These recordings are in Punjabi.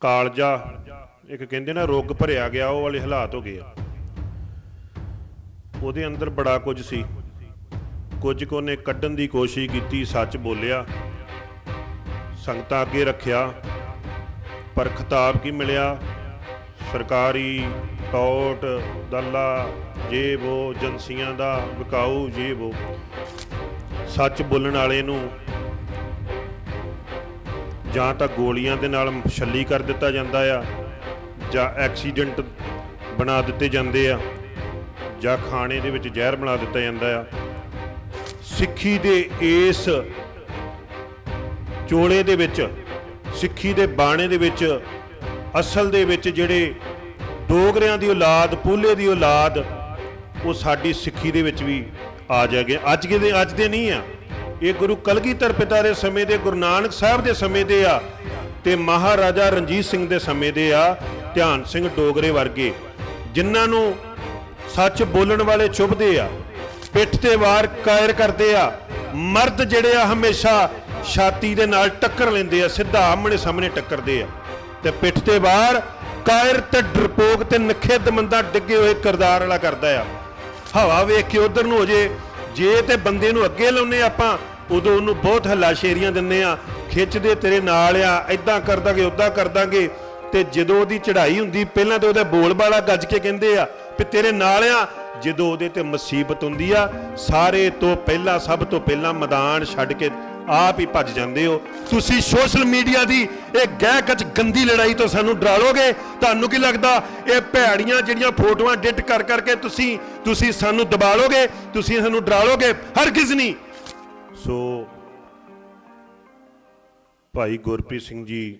ਕਾਲਜਾ, ਇੱਕ ਕਹਿੰਦੇ ਨਾ ਰੁੱਗ ਭਰਿਆ ਗਿਆ, ਉਹ ਵਾਲੇ ਹਾਲਾਤ ਹੋ ਗਏ ਆ। ਉਹਦੇ ਅੰਦਰ ਬੜਾ ਕੁਝ ਸੀ। ਕੁਝ ਕੋ ਨੇ ਕੱਢਣ ਦੀ ਕੋਸ਼ਿਸ਼ ਕੀਤੀ, ਸੱਚ ਬੋਲਿਆ। ਸੰਗਤਾਂ ਅੱਗੇ ਰੱਖਿਆ। ਪਰ ਖਿਤਾਬ ਕੀ ਮਿਲਿਆ? ਸਰਕਾਰੀ ਟੌਟ, ਦੱਲਾ, ਜੇਬ ਉਹ ਏਜੰਸੀਆਂ ਦਾ ਵਿਕਾਊ, ਜੇਬ। ਉਹ ਸੱਚ ਬੋਲਣ ਵਾਲੇ ਨੂੰ ਜਾਂ ਤਾਂ ਗੋਲੀਆਂ ਦੇ ਨਾਲ ਛੱਲੀ ਕਰ ਦਿੱਤਾ ਜਾਂਦਾ ਆ, ਜਾਂ ਐਕਸੀਡੈਂਟ ਬਣਾ ਦਿੱਤੇ ਜਾਂਦੇ ਆ, ਜਾਂ ਖਾਣੇ ਦੇ ਵਿੱਚ ਜ਼ਹਿਰ ਬਣਾ ਦਿੱਤਾ ਜਾਂਦਾ ਆ। ਸਿੱਖੀ ਦੇ ਇਸ ਚੋਲੇ ਦੇ ਵਿੱਚ, ਸਿੱਖੀ ਦੇ ਬਾਣੇ ਦੇ ਵਿੱਚ, ਅਸਲ ਦੇ ਵਿੱਚ ਜਿਹੜੇ ਡੋਗਰਿਆਂ ਦੀ ਔਲਾਦ, ਪੂਲੇ ਦੀ ਔਲਾਦ, ਉਹ ਸਾਡੀ ਸਿੱਖੀ ਦੇ ਵਿੱਚ ਵੀ ਆ ਜਾਗੇ। ਅੱਜ ਦੇ ਅੱਜ ਦੇ ਨਹੀਂ ਆ। ਇਹ ਗੁਰੂ ਕਲਗੀਧਰ ਪਿਤਾ ਦੇ ਸਮੇਂ ਦੇ, ਗੁਰੂ ਨਾਨਕ ਸਾਹਿਬ ਦੇ ਸਮੇਂ ਦੇ ਆ ਤੇ ਮਹਾਰਾਜਾ ਰਣਜੀਤ ਸਿੰਘ ਦੇ ਸਮੇਂ ਦੇ ਆ, ਧਿਆਨ ਸਿੰਘ ਡੋਗਰੇ ਵਰਗੇ, ਜਿਨ੍ਹਾਂ ਨੂੰ ਸੱਚ ਬੋਲਣ ਵਾਲੇ ਚੁੱਭਦੇ ਆ, ਪਿੱਠ ਤੇ ਵਾਰ ਕਾਇਰ ਕਰਦੇ ਆ, ਮਰਦ ਜਿਹੜੇ ਆ ਹਮੇਸ਼ਾ ਛਾਤੀ ਦੇ ਨਾਲ ਟੱਕਰ ਲੈਂਦੇ ਆ, ਸਿੱਧਾ ਆਮਣੇ ਸਾਹਮਣੇ ਟੱਕਰਦੇ ਆ, ਤੇ ਪਿੱਠ ਤੇ ਵਾਰ ਕਾਇਰ ਤੇ ਡਰਪੋਕ ਤੇ ਨਖੇਦ ਮੰਦਾ ਡਿੱਗੇ ਹੋਏ ਕਿਰਦਾਰ ਵਾਲਾ ਕਰਦਾ ਆ। ਹਵਾ ਵੇਖ ਕੇ ਉਧਰ ਨੂੰ ਹੋ ਜੇ ਜੇ ਤੇ ਬੰਦੇ ਨੂੰ ਅੱਗੇ ਲਾਉਨੇ ਆਪਾਂ ਉਦੋਂ ਉਹਨੂੰ ਬਹੁਤ ਹੱਲਾਸ਼ੇਰੀਆਂ ਦਿੰਨੇ ਆ, ਖਿੱਚਦੇ ਤੇਰੇ ਨਾਲ ਆ ਐਦਾਂ ਕਰ ਦਾਂਗੇ ਉਦਾਂ ਕਰ ਦਾਂਗੇ ਤੇ ਜਦੋਂ ਉਹਦੀ ਚੜ੍ਹਾਈ ਹੁੰਦੀ, ਪਹਿਲਾਂ ਤੇ ਉਹਦੇ ਬੋਲਬਾਲਾ ਗੱਜ ਕੇ ਕਹਿੰਦੇ ਆ ਵੀ ਤੇਰੇ ਨਾਲ ਆ। ਜਦੋਂ ਉਹਦੇ ਤੇ ਮੁਸੀਬਤ ਹੁੰਦੀ ਆ, ਸਾਰੇ ਤੋਂ ਪਹਿਲਾਂ, ਸਭ ਤੋਂ ਪਹਿਲਾਂ ਮੈਦਾਨ ਛੱਡ ਕੇ ਆਪ ਹੀ ਭੱਜ ਜਾਂਦੇ ਹੋ। ਤੁਸੀਂ ਸੋਸ਼ਲ ਮੀਡੀਆ ਦੀ ਇਹ ਗਹਿ ਕੱਚ ਗੰਦੀ ਲੜਾਈ ਤੋਂ ਸਾਨੂੰ ਡਰਾ ਲੋਗੇ ਤੁਹਾਨੂੰ ਕੀ ਲੱਗਦਾ, ਇਹ ਭੈੜੀਆਂ ਜਿਹੜੀਆਂ ਫੋਟੋਆਂ ਐਡਿਟ ਕਰ ਕਰਕੇ ਤੁਸੀਂ ਤੁਸੀਂ ਸਾਨੂੰ ਦਬਾ ਲੋਗੇ ਤੁਸੀਂ ਸਾਨੂੰ ਡਰਾ ਲੋਗੇ ਹਰਗਿਜ਼ ਨਹੀਂ। ਸੋ ਭਾਈ ਗੁਰਪ੍ਰੀਤ ਸਿੰਘ ਜੀ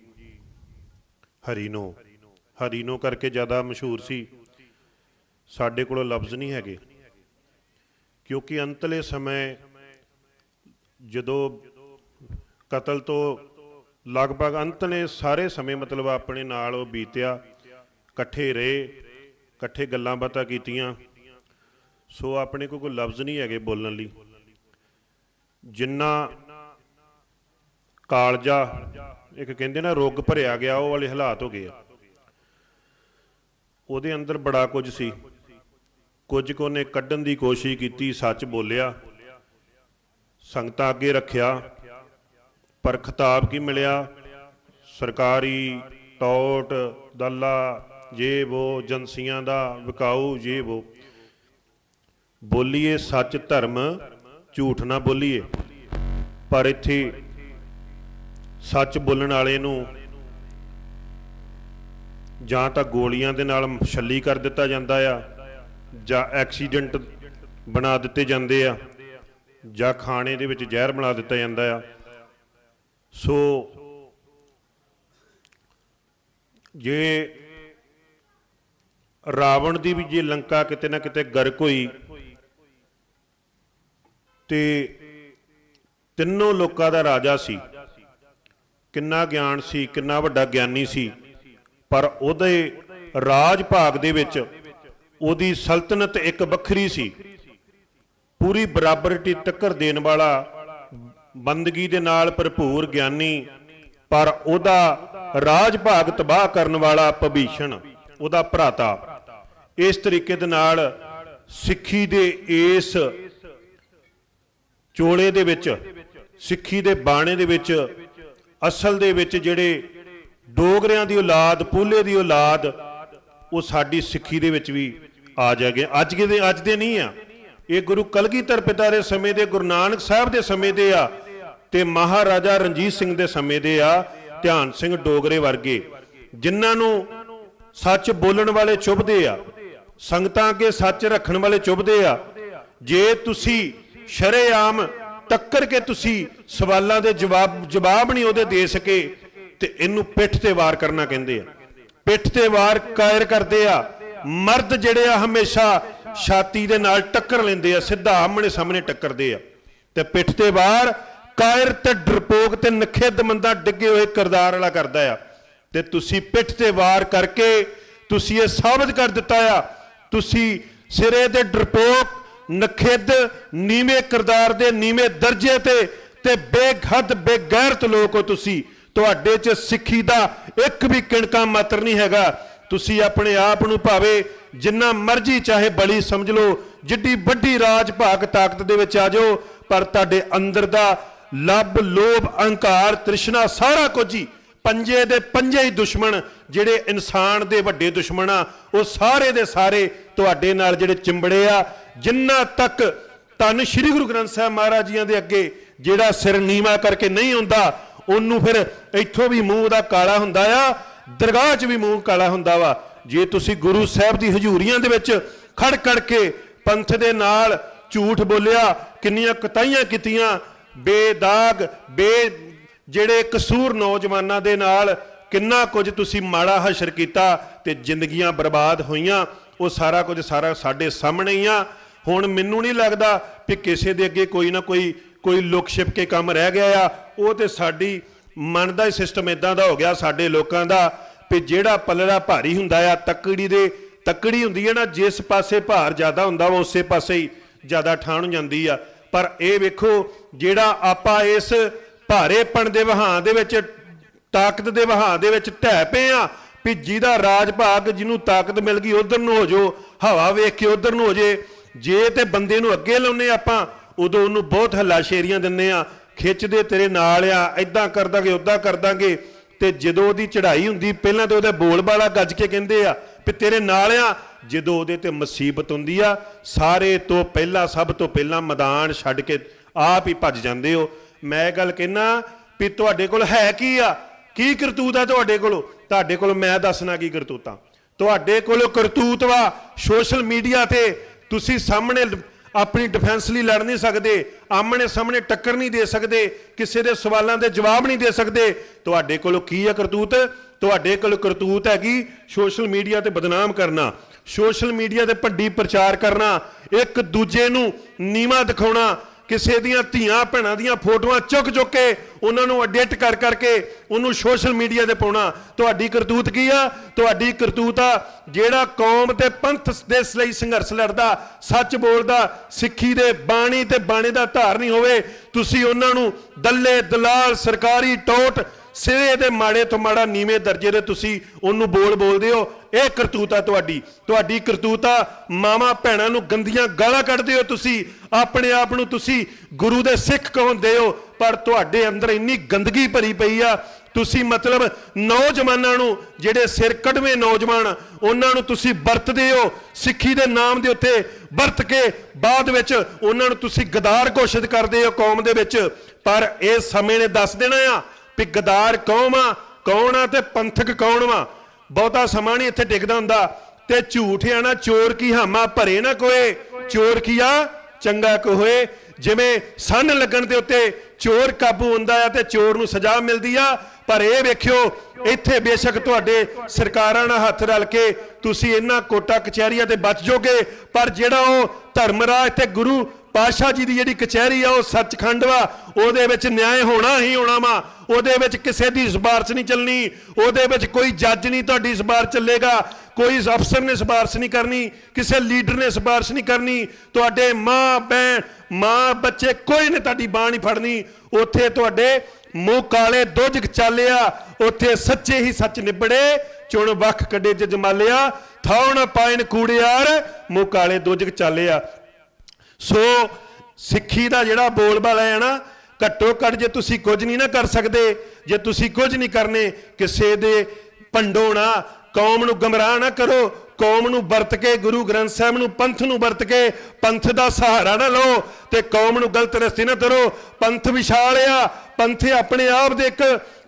ਹਰੀਨੋ ਹਰੀਨੋ ਕਰਕੇ ਜ਼ਿਆਦਾ ਮਸ਼ਹੂਰ ਸੀ। ਸਾਡੇ ਕੋਲ ਲਫ਼ਜ਼ ਨਹੀਂ ਹੈਗੇ। ਕਿਉਂਕਿ ਅੰਤਲੇ ਸਮੇਂ ਜਦੋਂ ਕਤਲ ਤੋਂ ਲਗਭਗ ਅੰਤਲੇ ਸਾਰੇ ਸਮੇਂ ਮਤਲਬ ਆਪਣੇ ਨਾਲ ਉਹ ਬੀਤਿਆ, ਇਕੱਠੇ ਰਹੇ, ਇਕੱਠੇ ਗੱਲਾਂ ਬਾਤਾਂ ਕੀਤੀਆਂ। ਸੋ ਆਪਣੇ ਕੋਲ ਕੋਈ ਲਫ਼ਜ਼ ਨਹੀਂ ਹੈਗੇ ਬੋਲਣ ਲਈ। ਜਿੰਨਾ ਕਾਲਜਾ, ਇੱਕ ਕਹਿੰਦੇ ਨਾ ਰੁੱਗ ਭਰਿਆ ਗਿਆ, ਉਹ ਵਾਲੇ ਹਾਲਾਤ ਹੋ ਗਏ ਉਹਦੇ ਅੰਦਰ ਬੜਾ ਕੁਝ ਸੀ। ਕੁਝ ਕੋ ਨੇ ਕੱਢਣ ਦੀ ਕੋਸ਼ਿਸ਼ ਕੀਤੀ, ਸੱਚ ਬੋਲਿਆ। ਸੰਗਤਾਂ ਅੱਗੇ ਰੱਖਿਆ। ਪਰ ਖਿਤਾਬ ਕੀ ਮਿਲਿਆ? ਸਰਕਾਰੀ ਟੌਟ, ਦੱਲਾ, ਜੇ ਉਹ ਏਜੰਸੀਆਂ ਦਾ ਵਿਕਾਊ, ਜੇ ਉਹ ਬੋਲੀਏ ਸੱਚ ਧਰਮ ਝੂਠ ਨਾ ਬੋਲੀਏ। ਪਰ ਇੱਥੇ ਸੱਚ ਬੋਲਣ ਵਾਲੇ ਨੂੰ ਜਾਂ ਤਾਂ ਗੋਲੀਆਂ ਦੇ ਨਾਲ ਛੱਲੀ ਕਰ ਦਿੱਤਾ ਜਾਂਦਾ ਆ, ਜਾਂ ਐਕਸੀਡੈਂਟ ਬਣਾ ਦਿੱਤੇ ਜਾਂਦੇ ਆ, ਜਾਂ ਖਾਣੇ ਦੇ ਵਿੱਚ ਜ਼ਹਿਰ ਬਣਾ ਦਿੱਤਾ ਜਾਂਦਾ ਆ। ਸੋ ਜੇ ਰਾਵਣ ਦੀ ਵੀ ਜੇ ਲੰਕਾ ਕਿਤੇ ਨਾ ਕਿਤੇ ਗਰਕ ਹੋਈ ਤੇ ਤਿੰਨੋਂ ਲੋਕਾਂ ਦਾ ਰਾਜਾ ਸੀ। ਕਿੰਨਾ ਗਿਆਨ ਸੀ, ਕਿੰਨਾ ਵੱਡਾ ਗਿਆਨੀ ਸੀ। ਪਰ ਉਹਦੇ ਰਾਜ ਭਾਗ ਦੇ ਵਿੱਚ ਉਹਦੀ ਸਲਤਨਤ ਇੱਕ ਵੱਖਰੀ ਸੀ। ਪੂਰੀ ਬਰਾਬਰਟੀ ਟੱਕਰ ਦੇਣ ਵਾਲਾ ਬੰਦਗੀ ਦੇ ਨਾਲ ਭਰਪੂਰ ਗਿਆਨੀ, ਪਰ ਉਹਦਾ ਰਾਜ ਭਾਗ ਤਬਾਹ ਕਰਨ ਵਾਲਾ ਭਵੀਸ਼ਣ, ਉਹਦਾ ਭਰਾਤਾ। ਇਸ ਤਰੀਕੇ ਦੇ ਨਾਲ ਸਿੱਖੀ ਦੇ ਇਸ ਚੋਲੇ ਦੇ ਵਿੱਚ, ਸਿੱਖੀ ਦੇ ਬਾਣੇ ਦੇ ਵਿੱਚ, ਅਸਲ ਦੇ ਵਿੱਚ ਜਿਹੜੇ ਡੋਗਰਿਆਂ ਦੀ ਔਲਾਦ, ਪੂਲੇ ਦੀ ਔਲਾਦ, ਉਹ ਸਾਡੀ ਸਿੱਖੀ ਦੇ ਵਿੱਚ ਵੀ ਆ ਜਾਗੇ। ਅੱਜ ਦੇ ਅੱਜ ਦੇ ਨਹੀਂ ਆ। ਇਹ ਗੁਰੂ ਕਲਗੀਧਰ ਪਿਤਾ ਦੇ ਸਮੇਂ ਦੇ, ਗੁਰੂ ਨਾਨਕ ਸਾਹਿਬ ਦੇ ਸਮੇਂ ਦੇ ਆ ਤੇ ਮਹਾਰਾਜਾ ਰਣਜੀਤ ਸਿੰਘ ਦੇ ਸਮੇਂ ਦੇ ਆ, ਧਿਆਨ ਸਿੰਘ ਡੋਗਰੇ ਵਰਗੇ, ਜਿਨ੍ਹਾਂ ਨੂੰ ਸੱਚ ਬੋਲਣ ਵਾਲੇ ਚੁੱਭਦੇ ਆ, ਸੰਗਤਾਂ ਅੱਗੇ ਸੱਚ ਰੱਖਣ ਵਾਲੇ ਚੁੱਭਦੇ ਆ। ਜੇ ਤੁਸੀਂ ਸ਼ਰੇਆਮ ਟੱਕਰ ਕੇ ਤੁਸੀਂ ਸਵਾਲਾਂ ਦੇ ਜਵਾਬ ਜਵਾਬ ਨਹੀਂ ਉਹਦੇ ਦੇ ਸਕੇ, ਤੇ ਇਹਨੂੰ ਪਿੱਠ ਤੇ ਵਾਰ ਕਰਨਾ ਕਹਿੰਦੇ ਆ। ਪਿੱਠ ਤੇ ਵਾਰ ਕਾਇਰ ਕਰਦੇ ਆ। ਮਰਦ ਜਿਹੜੇ ਆ ਹਮੇਸ਼ਾ ਛਾਤੀ ਦੇ ਨਾਲ ਟੱਕਰ ਲੈਂਦੇ ਆ, ਸਿੱਧਾ ਆਮਣੇ ਸਾਹਮਣੇ ਟੱਕਰਦੇ ਆ। ਤੇ ਪਿੱਠ ਤੇ ਵਾਰ ਕਾਇਰ ਤੇ ਡਰਪੋਕ ਤੇ ਨਖੇਦ ਮੰਦਾ ਡਿੱਗੇ ਹੋਏ ਕਿਰਦਾਰ ਵਾਲਾ ਕਰਦਾ ਆ। ਤੇ ਤੁਸੀਂ ਪਿੱਠ ਤੇ ਵਾਰ ਕਰਕੇ ਤੁਸੀਂ ਇਹ ਸਾਬਤ ਕਰ ਦਿੱਤਾ ਆ। ਤੁਸੀਂ ਸਿਰੇ ਦੇ ਡਰਪੋਕ ਨਖੇਦ ਨੀਵੇਂ ਕਿਰਦਾਰ ਦੇ, ਨੀਵੇਂ ਦਰਜੇ ਤੇ ਤੇ ਬੇਖੱਦ ਬੇਗੈਰਤ ਲੋਕ ਹੋ ਤੁਸੀਂ। ਤੁਹਾਡੇ 'ਚ ਸਿੱਖੀ ਦਾ ਇੱਕ ਵੀ ਕਿਣਕਾ ਮਾਤਰ ਨਹੀਂ ਹੈਗਾ। ਤੁਸੀਂ ਆਪਣੇ ਆਪ ਨੂੰ ਭਾਵੇਂ ਜਿੰਨਾ ਮਰਜ਼ੀ ਚਾਹੇ ਬਲੀ ਸਮਝ ਲਓ, ਜਿੱਡੀ ਵੱਡੀ ਰਾਜ ਭਾਗ ਤਾਕਤ ਦੇ ਵਿੱਚ ਆ ਜਾਓ, ਪਰ ਤੁਹਾਡੇ ਅੰਦਰ ਦਾ ਲੱਭ, ਲੋਭ, ਅਹੰਕਾਰ, ਤ੍ਰਿਸ਼ਨਾ ਸਾਰਾ ਕੁਝ ਹੀ ਪੰਜੇ ਦੇ ਪੰਜੇ ਹੀ ਦੁਸ਼ਮਣ ਜਿਹੜੇ ਇਨਸਾਨ ਦੇ ਵੱਡੇ ਦੁਸ਼ਮਣ ਆ, ਉਹ ਸਾਰੇ ਦੇ ਸਾਰੇ ਤੁਹਾਡੇ ਨਾਲ ਜਿਹੜੇ ਚਿੰਬੜੇ ਆ, ਜਿੰਨਾ ਤੱਕ ਧੰਨ ਸ਼੍ਰੀ ਗੁਰੂ ਗ੍ਰੰਥ ਸਾਹਿਬ ਮਹਾਰਾਜ ਜੀਆਂ ਦੇ ਅੱਗੇ ਜਿਹੜਾ ਸਿਰ ਨੀਵਾ ਕਰਕੇ ਨਹੀਂ ਹੁੰਦਾ ਉਹਨੂੰ ਫਿਰ ਇੱਥੋਂ ਵੀ ਮੂੰਹ ਦਾ ਕਾਲਾ ਹੁੰਦਾ ਆ, ਦਰਗਾਹ 'ਚ ਵੀ ਮੂੰਹ ਕਾਲਾ ਹੁੰਦਾ ਵਾ। ਜੇ ਤੁਸੀਂ ਗੁਰੂ ਸਾਹਿਬ ਦੀ ਹਜ਼ੂਰੀਆਂ ਦੇ ਵਿੱਚ ਖੜ ਖੜ ਕੇ ਪੰਥ ਦੇ ਨਾਲ ਝੂਠ ਬੋਲਿਆ, ਕਿੰਨੀਆਂ ਕਤਾਈਆਂ ਕੀਤੀਆਂ, ਬੇਦਾਗ, ਬੇ ਜਿਹੜੇ ਕਸੂਰ ਨੌਜਵਾਨਾਂ ਦੇ ਨਾਲ ਕਿੰਨਾ ਕੁਝ ਤੁਸੀਂ ਮਾੜਾ ਹਸ਼ਰ ਕੀਤਾ ਤੇ ਜ਼ਿੰਦਗੀਆਂ ਬਰਬਾਦ ਹੋਈਆਂ, ਉਹ ਸਾਰਾ ਕੁਝ ਸਾਰਾ ਸਾਡੇ ਸਾਹਮਣੇ ਹੀ ਆ। ਹੁਣ ਮੈਨੂੰ ਨਹੀਂ ਲੱਗਦਾ ਕਿ ਕਿਸੇ ਦੇ ਅੱਗੇ ਕੋਈ ਨਾ ਕੋਈ ਕੋਈ ਲੁਕ ਛਿਪ ਕੇ ਕੰਮ ਰਹਿ ਗਿਆ ਆ। ਉਹ ਤੇ ਸਾਡੀ ਮਨ ਦਾ ਹੀ ਸਿਸਟਮ ਇਦਾਂ ਦਾ ਹੋ ਗਿਆ ਸਾਡੇ ਲੋਕਾਂ ਦਾ ਵੀ ਜਿਹੜਾ ਪਲੜਾ ਭਾਰੀ ਹੁੰਦਾ ਆ, ਤੱਕੜੀ ਦੇ, ਤੱਕੜੀ ਹੁੰਦੀ ਹੈ ਨਾ, ਜਿਸ ਪਾਸੇ ਭਾਰ ਜ਼ਿਆਦਾ ਹੁੰਦਾ ਵਾ, ਉਸੇ ਪਾਸੇ ਹੀ ਜ਼ਿਆਦਾ ਠਾਣ ਜਾਂਦੀ ਆ। ਪਰ ਇਹ ਵੇਖੋ, ਜਿਹੜਾ ਆਪਾਂ ਇਸ ਭਾਰੇਪਣ ਦੇ ਵਹਾਂ ਦੇ ਵਿੱਚ, ਤਾਕਤ ਦੇ ਵਹਾਂ ਦੇ ਵਿੱਚ ਢਹਿ ਪਏ ਆ ਵੀ ਜਿਹਦਾ ਰਾਜ ਭਾਗ ਜਿਹਨੂੰ ਤਾਕਤ ਮਿਲ ਗਈ, ਉਧਰ ਨੂੰ ਹੋ ਜਾਓ, ਹਵਾ ਵੇਖ ਕੇ ਉਧਰ ਨੂੰ ਹੋ ਜੇ। ਜੇ ਤੇ ਬੰਦੇ ਨੂੰ ਅੱਗੇ ਲਾਉਨੇ ਆਪਾਂ, ਉਦੋਂ ਉਹਨੂੰ ਬਹੁਤ ਹੱਲਾਸ਼ੇਰੀਆਂ ਦਿੰਨੇ ਆ ਖਿੱਚਦੇ ਤੇਰੇ ਨਾਲ ਆ ਐਦਾਂ ਕਰ ਦਾਂਗੇ ਉਦਾਂ ਕਰ ਦਾਂਗੇ ਤੇ ਜਦੋਂ ਉਹਦੀ ਚੜ੍ਹਾਈ ਹੁੰਦੀ, ਪਹਿਲਾਂ ਤੇ ਉਹਦੇ ਬੋਲਬਾਲਾ ਗੱਜ ਕੇ ਕਹਿੰਦੇ ਆ ਵੀ ਤੇਰੇ ਨਾਲ ਆ। ਜਦੋਂ ਉਹਦੇ ਤੇ ਮੁਸੀਬਤ ਹੁੰਦੀ ਆ, ਸਾਰੇ ਤੋਂ ਪਹਿਲਾਂ, ਸਭ ਤੋਂ ਪਹਿਲਾਂ ਮੈਦਾਨ ਛੱਡ ਕੇ ਆਪ ਹੀ ਭੱਜ ਜਾਂਦੇ ਹੋ। ਮੈਂ ਇਹ ਗੱਲ ਕਹਿਣਾ ਵੀ ਤੁਹਾਡੇ ਕੋਲ ਹੈ ਕੀ ਆ? ਕੀ ਕਰਤੂਤ ਆ ਤੁਹਾਡੇ ਕੋਲ? ਤੁਹਾਡੇ ਕੋਲ ਮੈਂ ਦੱਸਣਾ ਕੀ ਕਰਤੂਤਾਂ? ਤੁਹਾਡੇ ਕੋਲ ਕਰਤੂਤ ਵਾ ਸੋਸ਼ਲ ਮੀਡੀਆ ਤੇ। ਤੁਸੀਂ ਸਾਹਮਣੇ ਆਪਣੀ ਡਿਫੈਂਸ ਲਈ ਲੜ ਨਹੀਂ ਸਕਦੇ, ਆਮਣੇ ਸਾਹਮਣੇ ਟੱਕਰ ਨਹੀਂ ਦੇ ਸਕਦੇ, ਕਿਸੇ ਦੇ ਸਵਾਲਾਂ ਦੇ ਜਵਾਬ ਨਹੀਂ ਦੇ ਸਕਦੇ। ਤੁਹਾਡੇ ਕੋਲ ਕੀ ਹੈ ਕਰਤੂਤ? ਤੁਹਾਡੇ ਕੋਲ ਕਰਤੂਤ ਹੈਗੀ ਸੋਸ਼ਲ ਮੀਡੀਆ ਤੇ ਬਦਨਾਮ ਕਰਨਾ, ਸੋਸ਼ਲ ਮੀਡੀਆ ਤੇ ਭੰਡੀ ਪ੍ਰਚਾਰ ਕਰਨਾ, ਇੱਕ ਦੂਜੇ ਨੂੰ ਨੀਵਾ ਦਿਖਾਉਣਾ ਕਿਸੇ ਦੀਆਂ ਧੀਆਂ ਭੈਣਾਂ ਦੀਆਂ ਫੋਟੋਆਂ ਚੁੱਕ ਚੁੱਕ ਕੇ ਉਹਨਾਂ ਨੂੰ ਐਡਿਟ ਕਰ ਕਰਕੇ ਉਹਨੂੰ ਸੋਸ਼ਲ ਮੀਡੀਆ ਤੇ ਪਾਉਣਾ। ਤੁਹਾਡੀ ਕਰਤੂਤ ਕੀ ਆ? ਤੁਹਾਡੀ ਕਰਤੂਤ ਆ ਜਿਹੜਾ ਕੌਮ ਤੇ ਪੰਥ ਦੇ ਲਈ ਸੰਘਰਸ਼ ਲੜਦਾ, ਸੱਚ ਬੋਲਦਾ, ਸਿੱਖੀ ਦੇ ਬਾਣੀ ਤੇ ਬਾਣੇ ਦਾ ਧਾਰਨੀ ਹੋਵੇ, ਤੁਸੀਂ ਉਹਨਾਂ ਨੂੰ ਦੱਲੇ ਦਲਾਲ ਸਰਕਾਰੀ ਟੋਟ ਸਿਰੇ ਦੇ ਮਾੜੇ ਤੋਂ ਮਾੜਾ, ਨੀਵੇਂ ਦਰਜੇ ਦੇ ਤੁਸੀਂ ਉਹਨੂੰ ਬੋਲ ਬੋਲਦੇ ਹੋ, ਇਹ ਕਰਤੂਤ ਆ ਤੁਹਾਡੀ। ਤੁਹਾਡੀ ਕਰਤੂਤ ਆ, ਮਾਵਾ ਭੈਣਾਂ ਨੂੰ ਗੰਦੀਆਂ ਗਾਲਾਂ ਕੱਢਦੇ ਹੋ ਤੁਸੀਂ, ਆਪਣੇ ਆਪ ਨੂੰ ਤੁਸੀਂ ਗੁਰੂ ਦੇ ਸਿੱਖ ਕਹਾਉਂਦੇ ਹੋ, ਪਰ ਤੁਹਾਡੇ ਅੰਦਰ ਇੰਨੀ ਗੰਦਗੀ ਭਰੀ ਪਈ ਆ, ਤੁਸੀਂ ਮਤਲਬ ਨੌਜਵਾਨਾਂ ਨੂੰ, ਜਿਹੜੇ ਸਿਰ ਕਢਵੇਂ ਨੌਜਵਾਨ, ਉਹਨਾਂ ਨੂੰ ਤੁਸੀਂ ਵਰਤਦੇ ਹੋ, ਸਿੱਖੀ ਦੇ ਨਾਮ ਦੇ ਉੱਤੇ ਵਰਤ ਕੇ ਬਾਅਦ ਵਿੱਚ ਉਹਨਾਂ ਨੂੰ ਤੁਸੀਂ ਗਦਾਰ ਘੋਸ਼ਿਤ ਕਰਦੇ ਹੋ ਕੌਮ ਦੇ ਵਿੱਚ, ਪਰ ਇਹ ਸਮੇਂ ਨੇ ਦੱਸ ਦੇਣਾ ਆ ਵੀ ਗਦਾਰ ਕੌਮ ਆ, ਕੌਣ ਆ ਤੇ ਪੰਥਕ ਕੌਣ ਵਾ? ਬਹੁਤਾ ਸਮਾਂ ਨਹੀਂ ਇੱਥੇ ਟਿਕਦਾ ਹੁੰਦਾ। ਤੇ ਝੂਠ ਆ ਨਾ, ਚੋਰ ਕੀ ਹਾਮਾ ਭਰੇ ਨਾ ਕੋਏ? ਚੋਰ ਕੀ ਆ? ਚੰਗਾ ਕੋ ਜਿਵੇਂ ਸੰਨ ਲੱਗਣ ਦੇ ਉੱਤੇ ਚੋਰ ਕਾਬੂ ਹੁੰਦਾ ਆ ਤੇ ਚੋਰ ਨੂੰ ਸਜ਼ਾ ਮਿਲਦੀ ਆ। ਪਰ ਇਹ ਵੇਖਿਓ, ਇੱਥੇ ਬੇਸ਼ੱਕ ਤੁਹਾਡੇ ਸਰਕਾਰਾਂ ਨਾਲ ਹੱਥ ਰਲ ਕੇ ਤੁਸੀਂ ਇਹਨਾਂ ਕੋਟਾ ਕਚਹਿਰੀਆਂ ਤੇ ਬਚ ਜਾਓਗੇ ਪਰ ਜਿਹੜਾ ਉਹ ਧਰਮ ਰਾਜ ਤੇ ਗੁਰੂ ਪਾਤਸ਼ਾਹ ਜੀ ਦੀ ਜਿਹੜੀ ਕਚਹਿਰੀ ਆ, ਉਹ ਸੱਚਖੰਡ ਵਾ। ਉਹਦੇ ਵਿੱਚ ਨਿਆਂ ਹੋਣਾ ਹੀ ਹੋਣਾ ਵਾ। ਉਹਦੇ ਵਿੱਚ ਕਿਸੇ ਦੀ ਸਿਫਾਰਸ਼ ਨਹੀਂ ਚੱਲਣੀ। ਉਹਦੇ ਵਿੱਚ ਕੋਈ ਜੱਜ ਨਹੀਂ ਤੁਹਾਡੀ ਸਿਫਾਰਸ਼ ਚੱਲੇਗਾ। ਕੋਈ ਅਫਸਰ ਨੇ ਸਿਫਾਰਸ਼ ਨਹੀਂ ਕਰਨੀ। ਕਿਸੇ ਲੀਡਰ ਨੇ ਸਿਫਾਰਸ਼ ਨਹੀਂ ਕਰਨੀ। ਤੁਹਾਡੇ ਮਾਂ, ਭੈਣ, ਮਾਂ, ਬੱਚੇ ਕੋਈ ਨੇ ਤੁਹਾਡੀ ਬਾਹ ਨਹੀਂ ਫੜਨੀ। ਉੱਥੇ ਤੁਹਾਡੇ ਮੂੰਹ ਕਾਲੇ ਦੁੱਧ ਚਾਲਿਆ ਉੱਥੇ ਸੱਚੇ ਹੀ ਸੱਚ ਨਿਬੜੇ। ਚੁਣ ਵੱਖ ਕੱਢੇ ਜਜਮਾਲਿਆ। ਥਾਉਣ ਪਾਇਨ ਕੂੜਿਆਰ। ਮੂੰਹ ਕਾਲੇ ਦੁੱਧ ਚਾਲਿਆ ਸੋ ਸਿੱਖੀ ਦਾ ਜਿਹੜਾ ਬੋਲਬਾਲਾ ਹੈ ਨਾ, ਘੱਟੋ ਘੱਟ ਜੇ ਤੁਸੀਂ ਕੁਝ ਨਹੀਂ ਨਾ ਕਰ ਸਕਦੇ, ਜੇ ਤੁਸੀਂ ਕੁਝ ਨਹੀਂ ਕਰਨੇ, ਕਿਸੇ ਦੇ ਭੰਡੋ ਨਾ, ਕੌਮ ਨੂੰ ਗਮਰਾਹ ਨਾ ਕਰੋ, ਕੌਮ ਨੂੰ ਵਰਤ ਕੇ, ਗੁਰੂ ਗ੍ਰੰਥ ਸਾਹਿਬ ਨੂੰ, ਪੰਥ ਨੂੰ ਵਰਤ ਕੇ, ਪੰਥ ਦਾ ਸਹਾਰਾ ਨਾ ਲਓ ਤੇ ਕੌਮ ਨੂੰ ਗਲਤ ਰਸਤੇ ਨਾ ਤਰੋ ਪੰਥ ਵਿਸ਼ਾਲ ਆ, ਪੰਥ ਆਪਣੇ ਆਪ ਦੇ ਇੱਕ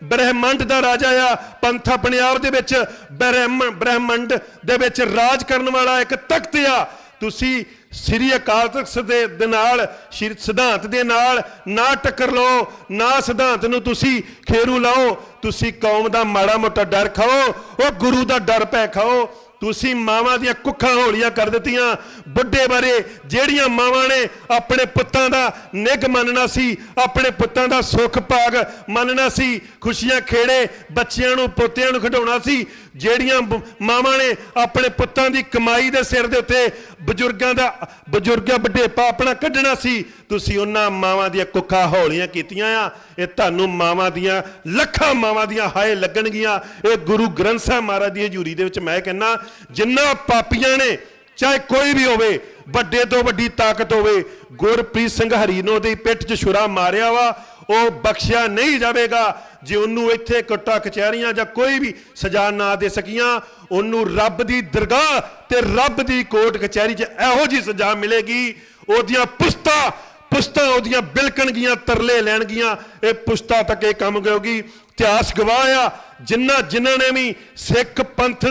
ਬ੍ਰਹਿਮੰਡ ਦਾ ਰਾਜਾ ਆ। ਪੰਥ ਆਪਣੇ ਆਪ ਦੇ ਵਿੱਚ ਬ੍ਰਹਿਮ, ਬ੍ਰਹਿਮੰਡ ਦੇ ਵਿੱਚ ਰਾਜ ਕਰਨ ਵਾਲਾ ਇੱਕ ਤਖਤ ਆ। ਤੁਸੀਂ ਸ੍ਰੀ ਅਕਾਲ ਤਖਤ ਦੇ ਦੇ ਨਾਲ, ਸ਼੍ਰੀ ਸਿਧਾਂਤ ਦੇ ਨਾਲ, ਨਾ ਟੱਕਰ ਲਓ, ਨਾ ਸਿਧਾਂਤ ਨੂੰ ਤੁਸੀਂ ਖੇਰੂ ਲਾਓ, ਤੁਸੀਂ ਕੌਮ ਦਾ ਮਾੜਾ ਮੋਟਾ ਡਰ ਖਾਓ, ਉਹ ਗੁਰੂ ਦਾ ਡਰ ਪੈ ਖਾਓ। ਤੁਸੀਂ ਮਾਵਾਂ ਦੀਆਂ ਕੁੱਖਾਂ ਹੌਲੀਆਂ ਕਰ ਦਿੱਤੀਆਂ। ਬੁੱਢੇ ਬਾਰੇ ਜਿਹੜੀਆਂ ਮਾਵਾਂ ਨੇ ਆਪਣੇ ਪੁੱਤਾਂ ਦਾ ਨਿੱਘ ਮੰਨਣਾ ਸੀ, ਆਪਣੇ ਪੁੱਤਾਂ ਦਾ ਸੁੱਖ ਭਾਗ ਮੰਨਣਾ ਸੀ, ਖੁਸ਼ੀਆਂ ਖੇੜੇ ਬੱਚਿਆਂ ਨੂੰ, ਪੋਤਿਆਂ ਨੂੰ ਖਿਡਾਉਣਾ ਸੀ ਜਿਹੜੀਆਂ ਮਾਵਾਂ ਨੇ ਆਪਣੇ ਪੁੱਤਾਂ ਦੀ ਕਮਾਈ ਦੇ ਸਿਰ ਦੇ ਉੱਤੇ ਬਜ਼ੁਰਗਾਂ ਦਾ, ਬਜ਼ੁਰਗਾਂ ਵਡੇਪਾ ਆਪਣਾ ਕੱਢਣਾ ਸੀ, ਤੁਸੀਂ ਉਹਨਾਂ ਮਾਵਾਂ ਦੀਆਂ ਕੁੱਖਾਂ ਹੌਲੀਆਂ ਕੀਤੀਆਂ ਆ। ਇਹ ਤੁਹਾਨੂੰ ਮਾਵਾਂ ਦੀਆਂ, ਲੱਖਾਂ ਮਾਵਾਂ ਦੀਆਂ ਹਾਏ ਲੱਗਣਗੀਆਂ। ਇਹ ਗੁਰੂ ਗ੍ਰੰਥ ਸਾਹਿਬ ਮਹਾਰਾਜ ਦੀ ਹਜ਼ੂਰੀ ਦੇ ਵਿੱਚ ਮੈਂ ਕਹਿੰਨਾ ਜਿੰਨਾ ਪਾਪੀਆਂ ਨੇ, ਚਾਹੇ ਕੋਈ ਵੀ ਹੋਵੇ, ਵੱਡੇ ਤੋਂ ਵੱਡੀ ਤਾਕਤ ਹੋਵੇ, ਗੁਰਪ੍ਰੀਤ ਸਿੰਘ ਹਰੀਨੋ ਦੀ ਪਿੱਠ 'ਚ ਛੁਰਾ ਮਾਰਿਆ ਵਾ ਉਹ ਬਖਸ਼ਿਆ ਨਹੀਂ ਜਾਵੇਗਾ ਜੇ ਉਹਨੂੰ ਇੱਥੇ ਕੁੱਟਾ ਕਚਹਿਰੀਆਂ ਜਾਂ ਕੋਈ ਵੀ ਸਜ਼ਾ ਨਾ ਦੇ ਸਕੀਆਂ, ਉਹਨੂੰ ਰੱਬ ਦੀ ਦਰਗਾਹ ਤੇ ਰੱਬ ਦੀ ਕੋਟ ਕਚਹਿਰੀ 'ਚ ਇਹੋ ਜੀ ਸਜ਼ਾ ਮਿਲੇਗੀ। ਉਹਦੀਆਂ ਪੁਸਤਾ, ਪੁਸਤਾਂ ਉਹਦੀਆਂ ਬਿਲਕਣਗੀਆਂ, ਤਰਲੇ ਲੈਣਗੀਆਂ। ਇਹ ਪੁਸਤਾਂ ਤੱਕ ਇਹ ਕੰਮ ਕਰੋਗੀ। ਇਤਿਹਾਸ ਗਵਾਹ ਆ ਜਿਨ੍ਹਾਂ ਜਿਨ੍ਹਾਂ ਨੇ ਵੀ ਸਿੱਖ ਪੰਥ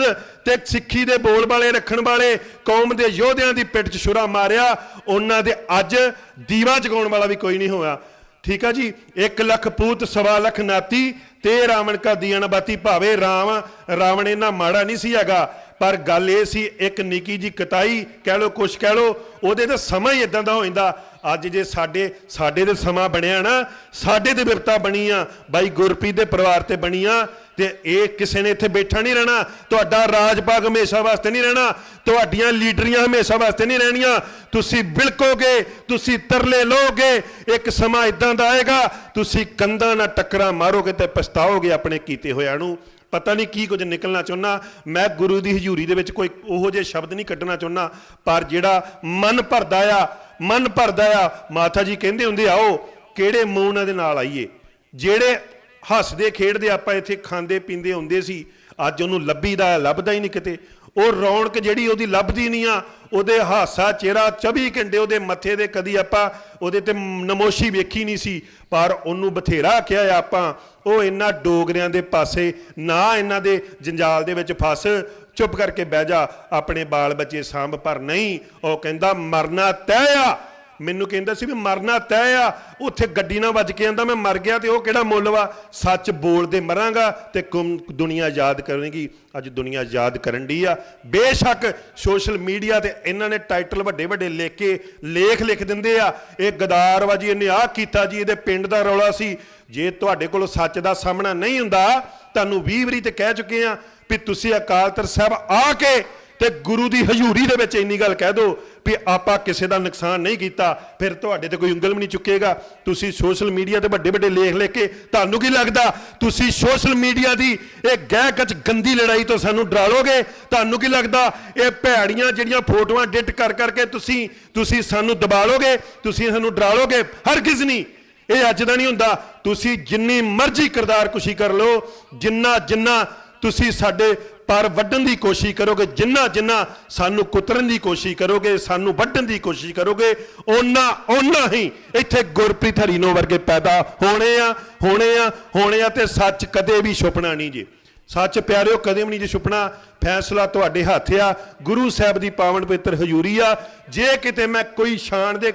ਤੇ ਸਿੱਖੀ ਦੇ ਬੋਲ ਵਾਲੇ, ਰੱਖਣ ਵਾਲੇ, ਕੌਮ ਦੇ ਯੋਧਿਆਂ ਦੀ ਪਿੱਠ 'ਚ ਛੁਰਾ ਮਾਰਿਆ, ਉਹਨਾਂ ਦੇ ਅੱਜ ਦੀਵਾ ਜਗਾਉਣ ਵਾਲਾ ਵੀ ਕੋਈ ਨਹੀਂ ਹੋਇਆ। ਠੀਕ ਆ ਜੀ 1 ਲੱਖ ਪੂਤ, ਸਵਾ ਲੱਖ ਨਾਤੀ, ਤੇ ਰਾਵਣ ਕਾ ਦੀਨ ਬਾਤੀ ਭਾਵੇ ਰਾਮ, ਰਾਵਣ ਇਹਨਾਂ ਮਾੜਾ ਨਹੀਂ ਸੀ ਹੈਗਾ। ਪਰ ਗੱਲ ਇਹ ਸੀ, ਇੱਕ ਨਿੱਕੀ ਜੀ ਕਤਾਈ, ਕਹਿ ਲੋ ਕੁਛ ਕਹਿ ਲੋ ਉਹਦੇ ਤਾਂ ਸਮਾਂ ਹੀ ਇਦਾਂ ਦਾ ਹੋ ਜਾਂਦਾ। ਅੱਜ ਜੇ ਸਾਡੇ ਸਾਡੇ ਤੇ ਸਮਾਂ ਬਣਿਆ ਨਾ, ਸਾਡੇ ਤੇ ਬਿਰਤਾ ਬਣੀ ਆ। ਬਾਈ ਗੁਰਪ੍ਰੀਤ ਦੇ ਪਰਿਵਾਰ ਤੇ ਬਣੀ ਆ ਤੇ ਇਹ ਕਿਸੇ ਨੇ ਇੱਥੇ ਬੈਠਾ ਨਹੀਂ ਰਹਿਣਾ। ਤੁਹਾਡਾ ਰਾਜ ਭਾਗ ਹਮੇਸ਼ਾ ਵਾਸਤੇ ਨਹੀਂ ਰਹਿਣਾ। ਤੁਹਾਡੀਆਂ ਲੀਡਰੀਆਂ ਹਮੇਸ਼ਾ ਵਾਸਤੇ ਨਹੀਂ ਰਹਿਣੀਆਂ। ਤੁਸੀਂ ਬਿਲਕੋਗੇ, ਤੁਸੀਂ ਤਰਲੇ ਲੋਗੇ। ਇੱਕ ਸਮਾਂ ਇਦਾਂ ਦਾ ਆਏਗਾ, ਤੁਸੀਂ ਕੰਧਾਂ ਨਾਲ ਟੱਕਰਾਂ ਮਾਰੋਗੇ ਤੇ ਪਛਤਾਓਗੇ ਆਪਣੇ ਕੀਤੇ ਹੋਇਆਂ ਨੂੰ। ਪਤਾ ਨਹੀਂ ਕੀ ਕੁਝ ਨਿਕਲਣਾ ਚਾਹੁੰਦਾ ਮੈਂ ਗੁਰੂ ਦੀ ਹਜ਼ੂਰੀ ਦੇ ਵਿੱਚ ਕੋਈ ਉਹੋ ਜਿਹੇ ਸ਼ਬਦ ਨਹੀਂ ਕੱਢਣਾ ਚਾਹੁੰਦਾ ਪਰ ਜਿਹੜਾ ਮਨ ਭਰਦਾ ਆ, ਮਨ ਭਰਦਾ ਆ, ਮਾਤਾ ਜੀ ਕਹਿੰਦੇ ਹੁੰਦੇ ਆਓ ਕਿਹੜੇ ਮੂੰਹ ਉਹਨਾਂ ਦੇ ਨਾਲ ਆਈਏ। ਜਿਹੜੇ ਹੱਸਦੇ ਖੇਡਦੇ ਆਪਾਂ ਇੱਥੇ ਖਾਂਦੇ ਪੀਂਦੇ ਹੁੰਦੇ ਸੀ, ਅੱਜ ਉਹਨੂੰ ਲੱਭੀਦਾ ਲੱਭਦਾ ਹੀ ਨਹੀਂ ਕਿਤੇ। ਉਹ ਰੌਣਕ ਜਿਹੜੀ ਉਹਦੀ ਲੱਭਦੀ ਨਹੀਂ ਆ, ਉਹਦੇ ਹਾਸਾ, ਚਿਹਰਾ 24 ਘੰਟੇ ਉਹਦੇ ਮੱਥੇ ਦੇ ਕਦੀ ਆਪਾਂ ਉਹਦੇ ਤੇ ਨਮੋਸ਼ੀ ਵੇਖੀ ਨਹੀਂ ਸੀ, ਪਰ ਉਹਨੂੰ ਬਥੇਰਾ ਕਿਹਾ ਆਪਾਂ, ਉਹ ਇਹਨਾਂ ਡੋਗਰਿਆਂ ਦੇ ਪਾਸੇ, ਨਾ ਇਹਨਾਂ ਦੇ ਜੰਜਾਲ ਦੇ ਵਿੱਚ ਫਸ, ਚੁੱਪ ਕਰਕੇ ਬਹਿ ਜਾ, ਆਪਣੇ ਬਾਲ ਬੱਚੇ ਸਾਂਭ ਪਰ ਨਹੀਂ, ਉਹ ਕਹਿੰਦਾ, ਮਰਨਾ ਤੈਅ ਆ। ਮੈਨੂੰ ਕਹਿੰਦਾ ਸੀ ਵੀ ਮਰਨਾ ਤੈਅ ਆ, ਉੱਥੇ ਗੱਡੀ ਨਾਲ ਵੱਜ ਕੇ ਆਂਦਾ, ਮੈਂ ਮਰ ਗਿਆ ਤੇ ਉਹ ਕਿਹੜਾ ਮੁੱਲ ਵਾ? ਸੱਚ ਬੋਲਦੇ ਮਰਾਂਗਾ ਤੇ ਕੁਮ- ਦੁਨੀਆ ਯਾਦ ਕਰੇਗੀ ਅੱਜ ਦੁਨੀਆ ਯਾਦ ਕਰਨ ਦੀ ਆ। ਬੇਸ਼ੱਕ ਸੋਸ਼ਲ ਮੀਡੀਆ ਤੇ ਇਹਨਾਂ ਨੇ ਟਾਈਟਲ ਵੱਡੇ ਵੱਡੇ ਲਿਖ ਕੇ ਲੇਖ ਲਿਖ ਦਿੰਦੇ ਆ। ਇਹ ਗਦਾਰ ਵਾ ਜੀ, ਇਹਨੇ ਆਹ ਕੀਤਾ ਜੀ, ਇਹਦੇ ਪਿੰਡ ਦਾ ਰੌਲਾ ਸੀ। ਜੇ ਤੁਹਾਡੇ ਕੋਲ ਸੱਚ ਦਾ ਸਾਹਮਣਾ ਨਹੀਂ ਹੁੰਦਾ, ਤੁਹਾਨੂੰ 20 ਵਾਰੀ ਤੇ ਕਹਿ ਚੁੱਕੇ ਆ ਵੀ ਤੁਸੀਂ ਅਕਾਲ ਤਖਤ ਸਾਹਿਬ ਆ ਕੇ ਤੇ ਗੁਰੂ ਦੀ ਹਜ਼ੂਰੀ ਦੇ ਵਿੱਚ ਇੰਨੀ ਗੱਲ ਕਹਿ ਦਿਓ ਵੀ ਆਪਾਂ ਕਿਸੇ ਦਾ ਨੁਕਸਾਨ ਨਹੀਂ ਕੀਤਾ, ਫਿਰ ਤੁਹਾਡੇ ਤੇ ਕੋਈ ਉਂਗਲ ਵੀ ਨਹੀਂ ਚੁੱਕੇਗਾ। ਤੁਸੀਂ ਸੋਸ਼ਲ ਮੀਡੀਆ ਤੇ ਵੱਡੇ ਵੱਡੇ ਲੇਖ ਲਿਖ ਕੇ ਤੁਹਾਨੂੰ ਕੀ ਲੱਗਦਾ? ਤੁਸੀਂ ਸੋਸ਼ਲ ਮੀਡੀਆ ਦੀ ਇਹ ਗਹਿ ਕੱਚ ਗੰਦੀ ਲੜਾਈ ਤੋਂ ਸਾਨੂੰ ਡਰਾ ਲੋਗੇ ਤੁਹਾਨੂੰ ਕੀ ਲੱਗਦਾ? ਇਹ ਭੈੜੀਆਂ ਜਿਹੜੀਆਂ ਫੋਟੋਆਂ ਐਡਿਟ ਕਰ ਕਰਕੇ ਤੁਸੀਂ ਤੁਸੀਂ ਸਾਨੂੰ ਦਬਾ ਲੋਗੇ ਤੁਸੀਂ ਸਾਨੂੰ ਡਰਾ ਲੋਗੇ ਹਰਗਿਜ਼ ਨਹੀਂ ਇਹ ਅੱਜ ਦਾ ਨਹੀਂ ਹੁੰਦਾ। ਤੁਸੀਂ ਜਿੰਨੀ ਮਰਜ਼ੀ ਕਿਰਦਾਰ ਕੁਸ਼ੀ ਕਰ ਲਓ ਜਿੰਨਾ ਜਿੰਨਾ ਤੁਸੀਂ ਸਾਡੇ ਪਰ ਵੱਢਣ ਦੀ ਕੋਸ਼ਿਸ਼ ਕਰੋਗੇ, ਜਿੰਨਾ ਜਿੰਨਾ ਸਾਨੂੰ ਕੁਤਰਨ ਦੀ ਕੋਸ਼ਿਸ਼ ਕਰੋਗੇ, ਸਾਨੂੰ ਵੱਢਣ ਦੀ ਕੋਸ਼ਿਸ਼ ਕਰੋਗੇ, ਓਨਾ ਓਨਾ ਹੀ ਇੱਥੇ ਗੁਰਪ੍ਰੀਤ ਹਰੀਨੋ ਵਰਗੇ ਪੈਦਾ ਹੋਣੇ ਆ ਹੋਣੇ ਆ ਹੋਣੇ ਆ ਤੇ ਸੱਚ ਕਦੇ ਵੀ ਛੁਪਣਾ ਨਹੀਂ ਜੀ। ਸੱਚ ਪਿਆਰਿਓ, ਕਦੇ ਵੀ ਨਹੀਂ ਜੇ ਛੁਪਣਾ। ਫੈਸਲਾ ਤੁਹਾਡੇ ਹੱਥ ਆ। ਗੁਰੂ ਸਾਹਿਬ ਦੀ ਪਾਵਨ ਪਵਿੱਤਰ ਹਜ਼ੂਰੀ ਆ। ਜੇ ਕਿਤੇ ਮੈਂ ਕੋਈ ਸ਼ਾਨ ਦੇ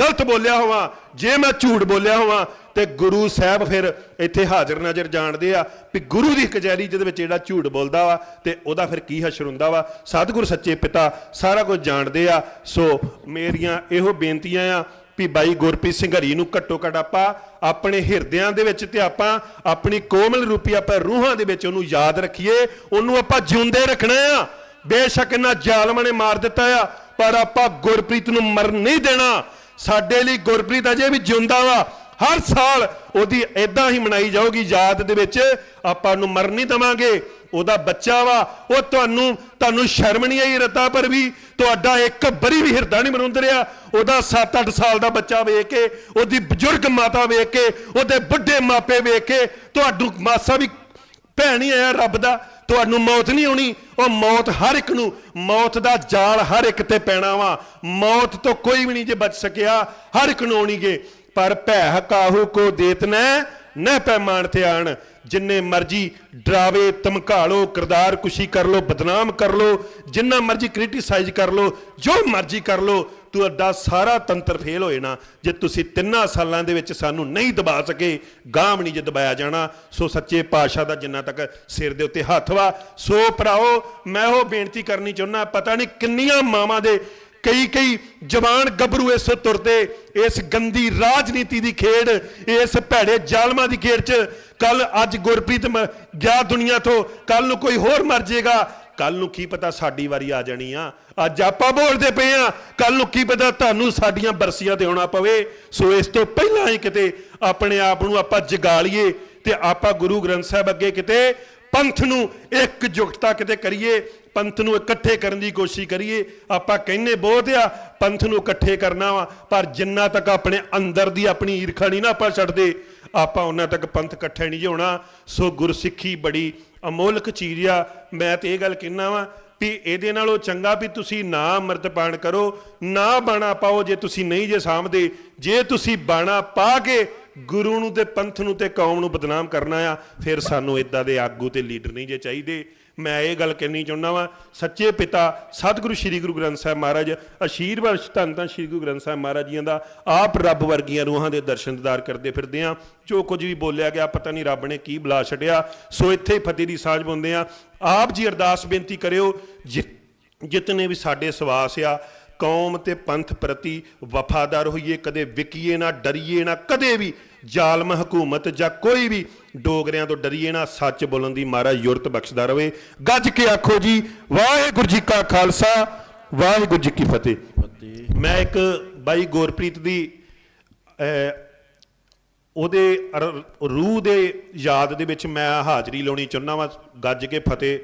ਗਲਤ ਬੋਲਿਆ ਹੋਵਾਂ, ਜੇ ਮੈਂ ਝੂਠ ਬੋਲਿਆ ਹੋਵਾਂ ਤੇ ਗੁਰੂ ਸਾਹਿਬ ਫਿਰ ਇੱਥੇ ਹਾਜ਼ਰ ਨਜ਼ਰ ਜਾਣਦੇ ਆ ਵੀ ਗੁਰੂ ਦੀ ਕਚਹਿਰੀ ਜਿਹਦੇ ਵਿੱਚ ਜਿਹੜਾ ਝੂਠ ਬੋਲਦਾ ਵਾ ਤੇ ਉਹਦਾ ਫਿਰ ਕੀ ਹਸ਼ਰ ਹੁੰਦਾ ਵਾ। ਸਤਿਗੁਰ ਸੱਚੇ ਪਿਤਾ ਸਾਰਾ ਕੁਝ ਜਾਣਦੇ ਆ। ਸੋ ਮੇਰੀਆਂ ਇਹੋ ਬੇਨਤੀਆਂ ਆ ਵੀ ਬਾਈ ਗੁਰਪ੍ਰੀਤ ਸਿੰਘਘਰੀ ਨੂੰ ਘੱਟੋ ਘੱਟ ਆਪਾਂ ਆਪਣੇ ਹਿਰਦਿਆਂ ਦੇ ਵਿੱਚ ਤੇ ਆਪਾਂ ਆਪਣੀ ਕੋਮਲ ਰੂਪੀ ਆਪਾਂ ਰੂਹਾਂ ਦੇ ਵਿੱਚ ਉਹਨੂੰ ਯਾਦ ਰੱਖੀਏ। ਉਹਨੂੰ ਆਪਾਂ ਜਿਉਂਦੇ ਰੱਖਣਾ ਆ। ਬੇਸ਼ੱਕ ਇਹਨਾਂ ਜ਼ਾਲਮਾਂ ਨੇ ਮਾਰ ਦਿੱਤਾ ਆ, ਪਰ ਆਪਾਂ ਗੁਰਪ੍ਰੀਤ ਨੂੰ ਮਰਨ ਨਹੀਂ ਦੇਣਾ। ਸਾਡੇ ਲਈ ਗੁਰਪ੍ਰੀਤ ਅਜੇ ਵੀ ਜਿਉਂਦਾ ਵਾ। ਹਰ ਸਾਲ ਉਹਦੀ ਐਦਾਂ ਹੀ ਮਨਾਈ ਜਾਊਗੀ ਯਾਦ ਦੇ ਵਿੱਚ, ਆਪਾਂ ਨੂੰ ਮਰਨ ਨਹੀਂ ਦਵਾਂਗੇ, ਉਹਦਾ ਬੱਚਾ ਵਾ, ਉਹ ਤੁਹਾਨੂੰ ਤੁਹਾਨੂੰ ਸ਼ਰਮ ਨਹੀਂ ਆਈ ਰਤਾ ਪਰ ਵੀ, ਤੁਹਾਡਾ ਇੱਕ ਬਰੀ ਵੀ ਹਿਰਦਾ ਨਹੀਂ ਮਰੁੰਦ ਰਿਹਾ, ਉਹਦਾ 7-8 ਸਾਲ ਦਾ ਬੱਚਾ ਵੇਖ ਕੇ, ਉਹਦੀ ਬਜ਼ੁਰਗ ਮਾਤਾ ਵੇਖ ਕੇ, ਉਹਦੇ ਬੁੱਢੇ ਮਾਪੇ ਵੇਖ ਕੇ, ਤੁਹਾਨੂੰ ਮਾਸਾ ਵੀ ਭੈਣ ਹੀ ਆਇਆ ਰੱਬ ਦਾ, ਤੁਹਾਨੂੰ ਮੌਤ ਨਹੀਂ ਆਉਣੀ, ਉਹ ਮੌਤ ਹਰ ਇੱਕ ਨੂੰ, ਮੌਤ ਦਾ ਜਾਲ ਹਰ ਇੱਕ ਤੇ ਪੈਣਾ ਵਾ, ਮੌਤ ਤੋਂ ਕੋਈ ਵੀ ਨਹੀਂ ਜੇ ਬਚ ਸਕਿਆ, ਹਰ ਇੱਕ ਨੂੰ ਆਉਣੀਗੇ। ਪਰ ਭੈ ਕਾਹੂ ਕੋ ਦੇਤਨਾ ਨਾ ਪੈਮਾਨ ਤੇ ਆਣ ਜਿੰਨੇ ਮਰਜ਼ੀ ਡਰਾਵੇ ਧਮਕਾ ਲਓ ਕਿਰਦਾਰ ਕੁਸ਼ੀ ਕਰ ਲਓ ਬਦਨਾਮ ਕਰ ਲਓ ਜਿੰਨਾ ਮਰਜ਼ੀ ਕ੍ਰਿਟਿਸਾਈਜ਼ ਕਰ ਲਓ ਜੋ ਮਰਜ਼ੀ ਕਰ ਲਓ ਅੱਡਾ ਸਾਰਾ ਤੰਤਰ ਫੇਲ ਹੋ ਜਾਣਾ। ਜੇ ਤੁਸੀਂ ਤਿੰਨਾਂ ਸਾਲਾਂ ਦੇ ਵਿੱਚ ਸਾਨੂੰ ਨਹੀਂ ਦਬਾ ਸਕੇ ਗਾਮ ਨਹੀਂ ਜੇ ਦਬਾਇਆ ਜਾਣਾ, ਸੋ ਸੱਚੇ ਪਾਤਸ਼ਾਹ ਦਾ ਜਿੰਨਾ ਤੱਕ ਸਿਰ ਦੇ ਉੱਤੇ ਹੱਥ ਵਾ, ਸੋ ਭਰਾਓ, ਮੈਂ ਉਹ ਬੇਨਤੀ ਕਰਨੀ ਚਾਹੁੰਦਾ ਪਤਾ ਨਹੀਂ ਕਿੰਨੀਆਂ ਮਾਵਾਂ ਦੇ ਕਈ ਕਈ ਜਵਾਨ ਗੱਭਰੂ ਇਸ ਤੁਰਦੇ ਇਸ ਗੰਦੀ ਰਾਜਨੀਤੀ ਦੀ ਖੇਡ, ਇਸ ਭੈੜੇ ਜ਼ਾਲਮਾਂ ਦੀ ਖੇਡ 'ਚ। ਕੱਲ ਅੱਜ ਗੁਰਪ੍ਰੀਤ ਗਿਆ ਦੁਨੀਆ ਤੋਂ ਕੱਲ ਨੂੰ ਕੋਈ ਹੋਰ ਮਰ ਜਾਏਗਾ ਕੱਲ ਨੂੰ ਕੀ ਪਤਾ ਸਾਡੀ ਵਾਰੀ ਆ ਜਾਣੀ ਆ। ਅੱਜ ਆਪਾਂ ਬੋਲਦੇ ਪਏ ਆ ਕੱਲ ਨੂੰ ਕੀ ਪਤਾ ਤੁਹਾਨੂੰ ਸਾਡੀਆਂ ਬਰਸੀਆਂ ਤੇ ਆਉਣਾ ਪਵੇ। ਸੋ ਇਸ ਤੋਂ ਪਹਿਲਾਂ ਹੀ ਕਿਤੇ ਆਪਣੇ ਆਪ ਨੂੰ ਆਪਾਂ ਜਗਾ ਲਈਏ ਤੇ ਆਪਾਂ ਗੁਰੂ ਗ੍ਰੰਥ ਸਾਹਿਬ ਅੱਗੇ ਕਿਤੇ ਪੰਥ ਨੂੰ ਇੱਕ ਇਕਜੁੱਟਤਾ ਕਿਤੇ ਕਰੀਏ। ਪੰਥ ਨੂੰ ਇਕੱਠੇ ਕਰਨ ਦੀ ਕੋਸ਼ਿਸ਼ ਕਰੀਏ। ਆਪਾਂ ਕਹਿੰਨੇ ਬਹੁਤ ਆ, ਪੰਥ ਨੂੰ ਇਕੱਠੇ ਕਰਨਾ ਵਾ, ਪਰ ਜਿੰਨਾ ਤੱਕ ਆਪਣੇ ਅੰਦਰ ਦੀ ਆਪਣੀ ਈਰਖਾ ਨਹੀਂ ਨਾ ਆਪਾਂ ਛੱਡਦੇ, ਆਪਾਂ ਉਹਨਾਂ ਤੱਕ ਪੰਥ ਇਕੱਠੇ ਨਹੀਂ ਹੋਣਾ। ਸੋ ਗੁਰਸਿੱਖੀ ਬੜੀ ਅਮੋਲਕ ਚੀਜ਼ ਆ। ਮੈਂ ਤੇ ਇਹ ਗੱਲ ਕਹਿਣਾ ਵਾਂ ਵੀ ਇਹਦੇ ਨਾਲੋਂ ਚੰਗਾ ਵੀ ਤੁਸੀਂ ਨਾ ਅੰਮ੍ਰਿਤਪਾਨ ਕਰੋ, ਨਾ ਬਾਣਾ ਪਾਓ ਜੇ ਤੁਸੀਂ ਨਹੀਂ ਜੇ ਸਾਂਭਦੇ। ਜੇ ਤੁਸੀਂ ਬਾਣਾ ਪਾ ਕੇ ਗੁਰੂ ਨੂੰ ਤੇ ਪੰਥ ਨੂੰ ਤੇ ਕੌਮ ਨੂੰ ਬਦਨਾਮ ਕਰਨਾ ਆ, ਫਿਰ ਸਾਨੂੰ ਇਦਾਂ ਦੇ ਆਗੂ ਤੇ ਲੀਡਰ ਨਹੀਂ ਜੇ ਚਾਹੀਦੇ। ਮੈਂ ਇਹ ਗੱਲ ਕਹਿਣੀ ਚਾਹੁੰਦਾ ਵਾਂ, ਸੱਚੇ ਪਿਤਾ ਸਤਿਗੁਰੂ ਸ੍ਰੀ ਗੁਰੂ ਗ੍ਰੰਥ ਸਾਹਿਬ ਮਹਾਰਾਜ, ਅਸ਼ੀਰਵਾਦ ਧੰਨ ਧੰਨ ਸ੍ਰੀ ਗੁਰੂ ਗ੍ਰੰਥ ਸਾਹਿਬ ਮਹਾਰਾਜ ਜੀਆਂ ਦਾ, ਆਪ ਰੱਬ ਵਰਗੀਆਂ ਰੂਹਾਂ ਦੇ ਦਰਸ਼ਨਦਾਰ ਕਰਦੇ ਫਿਰਦੇ ਆ। ਜੋ ਕੁਝ ਵੀ ਬੋਲਿਆ ਗਿਆ, ਪਤਾ ਨਹੀਂ ਰੱਬ ਨੇ ਕੀ ਬੁਲਾ ਛੱਡਿਆ। ਸੋ ਇੱਥੇ ਹੀ ਫਤਿਹ ਦੀ ਸਾਂਝ ਪਾਉਂਦੇ ਆ। ਆਪ ਜੀ ਅਰਦਾਸ ਬੇਨਤੀ ਕਰਿਓ, ਜਿ- ਜਿਤਨੇ ਵੀ ਸਾਡੇ ਸਵਾਸ ਆ, ਕੌਮ ਤੇ ਪੰਥ ਪ੍ਰਤੀ ਵਫਾਦਾਰ ਹੋਈਏ, ਕਦੇ ਵਿਕੀਏ ਨਾ, ਡਰੀਏ ਨਾ, ਕਦੇ ਵੀ ਜ਼ਾਲਮ ਹਕੂਮਤ ਜਾਂ ਕੋਈ ਵੀ ਡੋਗਰਿਆਂ ਤੋਂ ਡਰੀਏ ਨਾ ਸੱਚ ਬੋਲਣ ਦੀ ਮਾਰਾ ਯੁਰਤ ਬਖਸ਼ਦਾ ਰਵੇ। ਗੱਜ ਕੇ ਆਖੋ ਜੀ ਵਾਹਿਗੁਰੂ ਜੀ ਕਾ ਖਾਲਸਾ ਵਾਹਿਗੁਰੂ ਜੀ ਕੀ ਫਤਿਹ। ਮੈਂ ਇੱਕ ਬਾਈ ਗੁਰਪ੍ਰੀਤ ਦੀ ਉਹਦੇ ਰੂਹ ਦੇ ਯਾਦ ਦੇ ਵਿੱਚ ਮੈਂ ਹਾਜ਼ਰੀ ਲਾਉਣੀ ਚਾਹੁੰਦਾ ਵਾਂ ਗੱਜ ਕੇ ਫਤਿਹ।